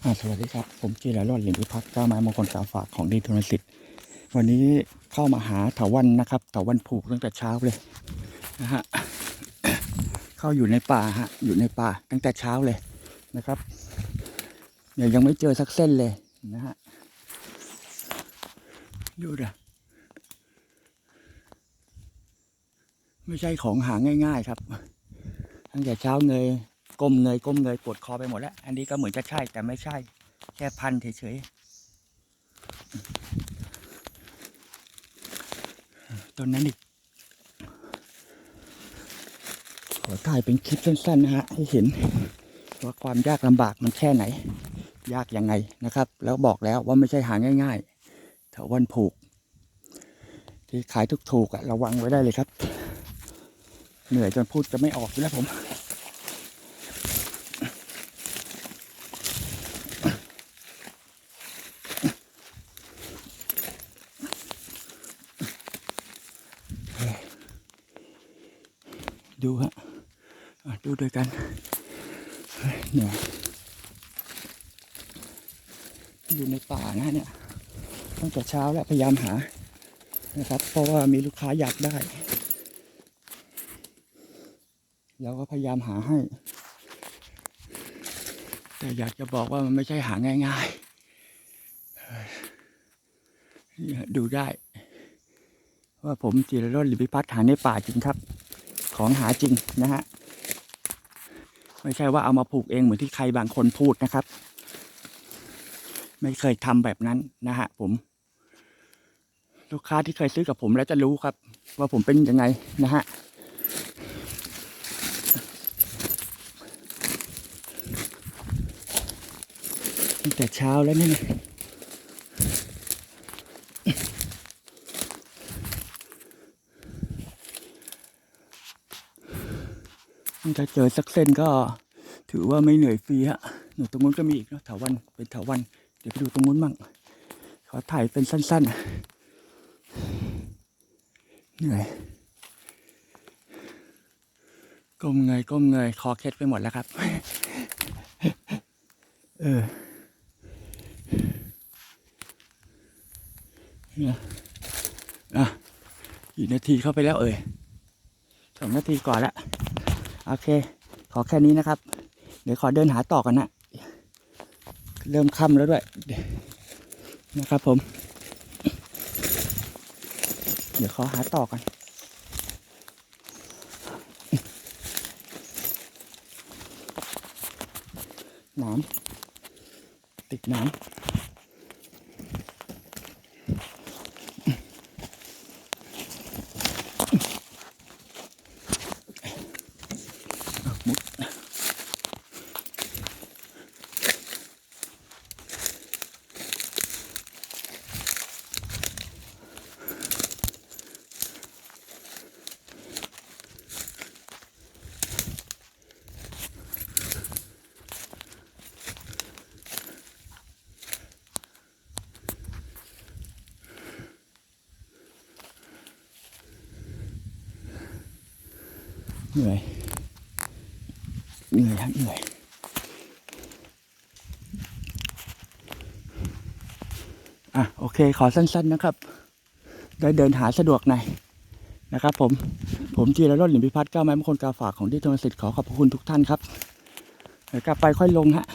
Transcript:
สวัสดีครับ ผมจีรรอดเหรียญพิพัฒน์เจ้าไม้มงคลกาฝากของดีทุนสิทธิ์ วันนี้เข้ามาหาถาวันนะครับถาวันผูกตั้งแต่เช้าเลยนะฮะเข้าอยู่ในป่าฮะอยู่ในป่าตั้งแต่เช้าเลยนะครับเนี่ยยังไม่เจอสักเส้นเลยนะฮะดูดิไม่ใช่ของหาง่าย ๆ ครับ ตั้งแต่เช้าเงย ก้มเงยก้มเงยปวดคอไปหมดแล้ว อันนี้ก็เหมือนจะใช่แต่ไม่ใช่ แค่พันเฉยๆต้นนั้นอีกขอถ่ายเป็นคลิปสั้นๆนะฮะให้เห็น ว่าความยากลำบากมันแค่ไหน ยากยังไงนะครับ แล้วบอกแล้วว่าไม่ใช่หาง่ายๆเถาวันผูก ที่ขายทุกถูกๆอะระวังไว้ได้เลยครับ เหนื่อยจนพูดจะไม่ออกอยู่แล้วผม ดูฮะดูด้วยกันเนื่ยอยู่ในป่านะเนี่ยตั้งแต่เช้าแล้วพยายามหานะครับ เพราะว่ามีลูกค้าอยากได้เราก็พยายามหาให้ แต่อยากจะบอกว่ามันไม่ใช่หาง่ายๆเฮ้ยนี่ยดูได้ ว่าผมจิรรดหรือพิพัฒน์หาในป่าจริงครับ ของหาจริงนะฮะไม่ใช่ว่าเอามาผูกเองเหมือนที่ใครบางคนพูดนะครับ ไม่เคยทำแบบนั้นนะฮะผม ลูกค้าที่เคยซื้อกับผมแล้วจะรู้ครับ ว่าผมเป็นยังไงนะฮะตั้งแต่เช้าแล้วนี่ ถ้าเจอสักเส้นก็ถือว่าไม่เหนื่อยฟรีฮะหนูตรงนู้นก็มีอีกเนอะถาวันเป็นถาวัน เดี๋ยวไปดูตรงนู้นมั่งขอถ่ายเป็นสั้น ๆ เหนื่อยก้มเงยก้มเงยคอเคล็ดไปหมดแล้วครับ เออเนี่ยอะกี่นาทีเข้าไปแล้วเอ่ยสองนาทีก่อนละ โอเค ขอแค่นี้นะครับ เดี๋ยวขอเดินหาต่อกันนะเริ่มค่ำแล้วด้วย นะครับผม เดี๋ยวขอหาต่อกันน้ำติดน้ำ เหนื่อย เหนื่อยครับเหนื่อย อะ โอเค ขอสั้นๆนะครับ ได้เดินหาสะดวกหน่อยนะครับผม ผมจีรรถหลิมพิพัฒน์เก้าไม้มงคลกาฝากของที่ธนสิทธิ์ขอขอบพระคุณทุกท่านครับเดี๋ยวกลับไปค่อยลงฮะ